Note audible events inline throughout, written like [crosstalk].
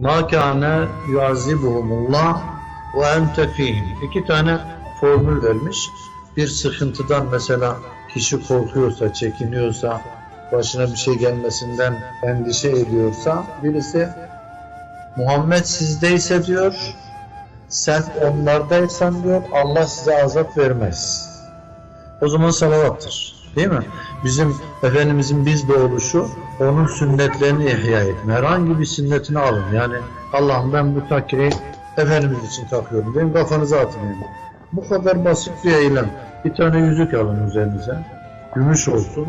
Ma kâne yuazibuhumullah ve ente fihim. İki tane formül vermiş. Bir sıkıntıdan mesela kişi korkuyorsa, çekiniyorsa, başına bir şey gelmesinden endişe ediyorsa birisi Muhammed sizdeyse diyor sen onlardaysan diyor Allah size azap vermez. O zaman salavattır. Değil mi? Bizim Efendimizin bizde oluşu onun sünnetlerini ihya etme. Herhangi bir sünnetini alın. Yani Allah'ım ben bu takriyi Efendimiz için takıyorum. Benim kafanıza atın. Yani. Bu kadar basit bir eylem. Bir tane yüzük alın üzerinize. Gümüş olsun.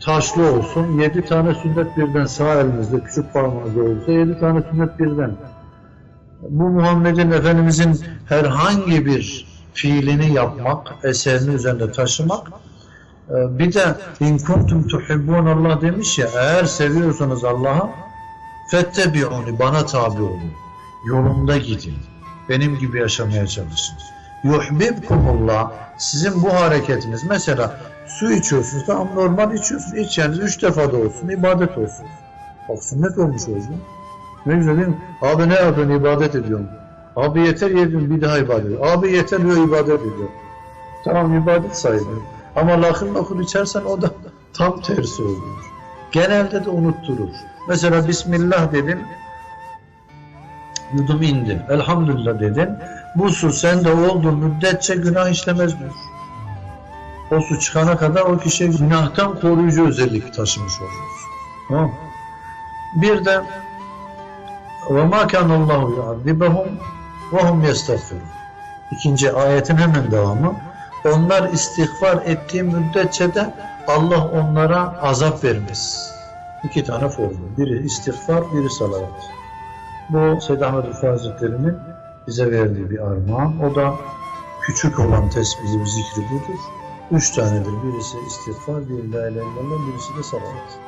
Taşlı olsun. Yedi tane sünnet birden sağ elinizde küçük parmağınızda olsa yedi tane sünnet birden. Bu Muhammed'in Efendimizin herhangi bir fiilini yapmak, eserini üzerinde taşımak bir de in kuntum tuhibbun Allah demiş ya eğer seviyorsanız Allah'ı fettebi'uni bana tabi olun. Yolumda gidin. Benim gibi yaşamaya çalışın. Yuhbibkumullah sizin bu hareketiniz mesela su içiyorsunuz tamam normal içiyorsunuz. İçeceğiniz üç defa da olsun ibadet olsun. Bak sünnet olmuş olsun. Ne güzel değil mi? Abi ne yapıyorsun ibadet ediyorum. Abi yeter yedim bir daha ibadet ediyorum. Abi yeter diyor ibadet ediyor. Tamam ibadet sayılır. Ama lakır lakır içersen o da [laughs] tam tersi olur. Genelde de unutturur. Mesela Bismillah dedin, yudum indi. Elhamdülillah dedin. Bu su sende olduğu müddetçe günah işlemez diyor. O su çıkana kadar o kişi günahtan koruyucu özellik taşımış olur. Tamam. Bir de وَمَا كَانَ اللّٰهُ يُعَذِّبَهُمْ وَهُمْ يَسْتَغْفِرُونَ İkinci ayetin hemen devamı. Onlar istiğfar ettiği müddetçe de Allah onlara azap vermez. İki tane formül. Biri istiğfar, biri salavat. Bu Seyyid Ahmet Rıfı Hazretleri'nin bize verdiği bir armağan. O da küçük olan tesbihi bir zikri budur. Üç tanedir. Birisi istiğfar, biri la ilahe illallah, birisi de salavat.